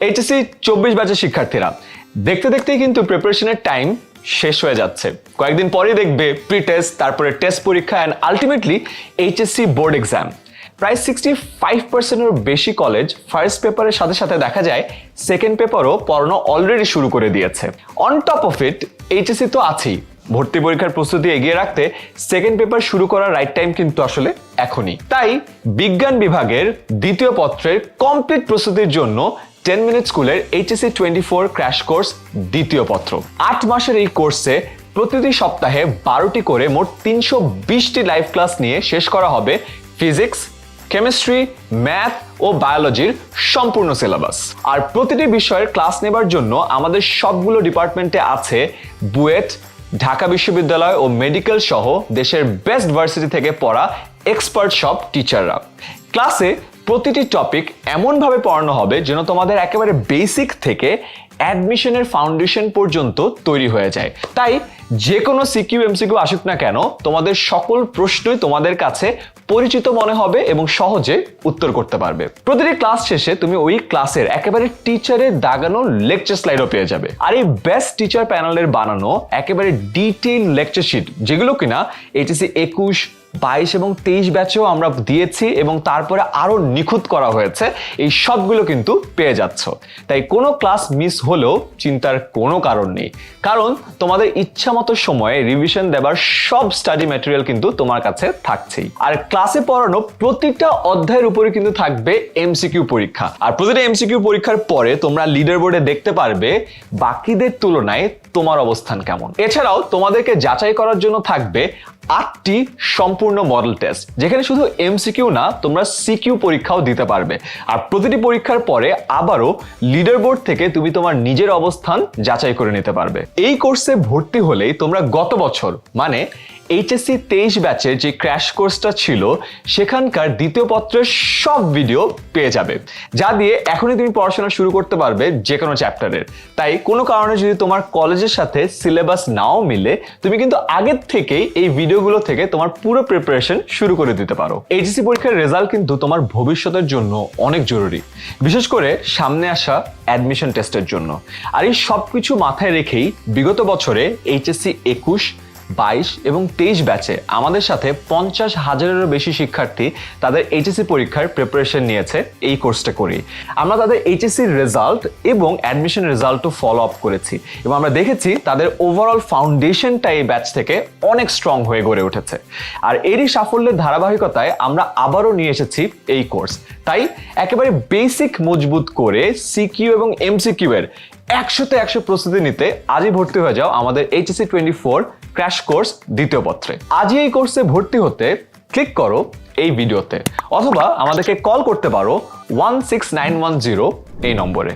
HSC চব্বিশ ব্যাচের শিক্ষার্থীরা। দেখতে দেখতেই কিন্তু প্রিপারেশনের টাইম শেষ হয়ে যাচ্ছে। কয়েকদিন পরেই দেখবে প্রি টেস্ট তারপরে টেস্ট পরীক্ষা and ultimately HSC board exam প্রায় সিক্সটি ফাইভ পার্সেন্টের বেশি কলেজ ফার্স্ট পেপারের সাথে সাথে দেখা যায় সেকেন্ড পেপারও পড়ানো অলরেডি শুরু করে দিয়েছে। On top of it HSC তো আছেই। ভর্তি পরীক্ষার প্রস্তুতি এগিয়ে রাখতে সেকেন্ড পেপার শুরু করার রাইট টাইম কিন্তু আসলে এখনই। তাই বিজ্ঞান বিভাগের দ্বিতীয় পত্রের কমপ্লিট প্রস্তুতির জন্য টেন মিনিট স্কুলের HSC twenty four crash course দ্বিতীয় পত্র। আট মাসের এই কোর্সে প্রতিটি সপ্তাহে বারোটি করে মোট তিনশো বিশটি লাইভ ক্লাস নিয়ে শেষ করা হবে ফিজিক্স কেমিস্ট্রি ম্যাথ ও বায়োলজির সম্পূর্ণ সিলেবাস আর প্রতিটি বিষয়ের ক্লাস নেবার জন্য আমাদের সবগুলো ডিপার্টমেন্টে আছে বুয়েট, ঢাকা বিশ্ববিদ্যালয় ও মেডিকেল সহ দেশের বেস্ট ভার্সিটি থেকে পড়া এক্সপার্ট সব টিচাররা ক্লাসে প্রতিটি টপিক এমনভাবে পড়ানো হবে যেন তোমাদের একেবারে বেসিক থেকে অ্যাডমিশনের ফাউন্ডেশন পর্যন্ত তৈরি হয়ে যায়। তাই যে কোনো সিকিউ, এমসিকিউ আসুক না কেন, তোমাদের সকল প্রশ্নই তোমাদের কাছে পরিচিত মনে হবে এবং সহজে উত্তর করতে পারবে। প্রতিটি ক্লাস শেষে তুমি ওই ক্লাসের একেবারে টিচারের দাগানো লেকচার স্লাইডও পেয়ে যাবে। আর এই বেস্ট টিচার প্যানেলের বানানো একেবারে ডিটেইল লেকচার শিট, যেগুলো কিনা এইচএসি একুশ, বাইশ এবং তেইশ ব্যাচেও আমরা দিয়েছি এবং তারপরে আরও নিখুঁত করা হয়েছে, এই সবগুলো কিন্তু পেয়ে যাচ্ছ। তাই কোনো ক্লাস মিস হলেও চিন্তার কোনো কারণ নেই। কারণ তোমাদের ইচ্ছা মতো সময়ে রিভিশন দেবার সব স্টাডি ম্যাটেরিয়াল কিন্তু তোমার কাছে থাকছেই। আর ক্লাসে পড়ানো প্রতিটা অধ্যায়ের উপরে কিন্তু থাকবে এমসিকিউ পরীক্ষা। আর প্রতিটা এমসিকিউ পরীক্ষার পরে তোমরা লিডার বোর্ডে দেখতে পারবে বাকিদের তুলনায় তোমার অবস্থান কেমন। এছাড়াও তোমাদেরকে যাচাই করার জন্য থাকবে আটটি সম্পূর্ণ মডেল টেস্ট যেখানে শুধু এমসিকিউ না, তোমরা সিকিউ পরীক্ষাও দিতে পারবে। আর প্রতিটি পরীক্ষার পরে আবারও লিডার বোর্ড থেকে তুমি তোমার নিজের অবস্থান যাচাই করে নিতে পারবে। এই কোর্সে ভর্তি হলেই তোমরা গত বছর মানে এইচএসসি তেইশ ব্যাচের যে ক্র্যাশ কোর্সটা ছিল, সেখানকার দ্বিতীয় পত্রের সব ভিডিও পেয়ে যাবে। যা দিয়ে এখনই তুমি পড়াশোনা শুরু করতে পারবে যে কোনো চ্যাপ্টারের তাই কোনো কারণে যদি তোমার কলেজের সাথে সিলেবাস নাও মিলে, তুমি কিন্তু আগের থেকেই এই ভিডিওগুলো থেকে তোমার পুরো প্রিপারেশন শুরু করে দিতে পারো। এইচএসসি পরীক্ষার রেজাল্ট কিন্তু তোমার ভবিষ্যতের জন্য অনেক জরুরি। বিশেষ করে সামনে আসা অ্যাডমিশন টেস্টের জন্য। আর এই সব কিছু মাথায় রেখেই বিগত বছরে এইচএসসি একুশ বাইশ এবং তেইশ ব্যাচে আমাদের সাথে পঞ্চাশ হাজারেরও বেশি শিক্ষার্থী তাদের এইচএসসি পরীক্ষার প্রিপারেশন নিয়েছে এই কোর্সটা করি আমরা তাদের এইচএসসি রেজাল্ট এবং অ্যাডমিশন রেজাল্টও ফলো আপ করেছি এবং আমরা দেখেছি তাদের ওভারঅল ফাউন্ডেশনটা এই ব্যাচ থেকে অনেক স্ট্রং হয়ে গড়ে উঠেছে। আর এরই সাফল্যের ধারাবাহিকতায় আমরা আবারও নিয়ে এসেছি এই কোর্স তাই একেবারে বেসিক মজবুত করে সিকিউ এবং এমসিকিউ এর একশোতে একশো প্রস্তুতি নিতে আজই ভর্তি হয়ে যাও আমাদের HSC twenty four crash course দ্বিতীয় পত্রে। আজই এই কোর্সে ভর্তি হতে ক্লিক করো এই ভিডিওতে অথবা আমাদেরকে কল করতে পারো one six nine one zero এই নম্বরে।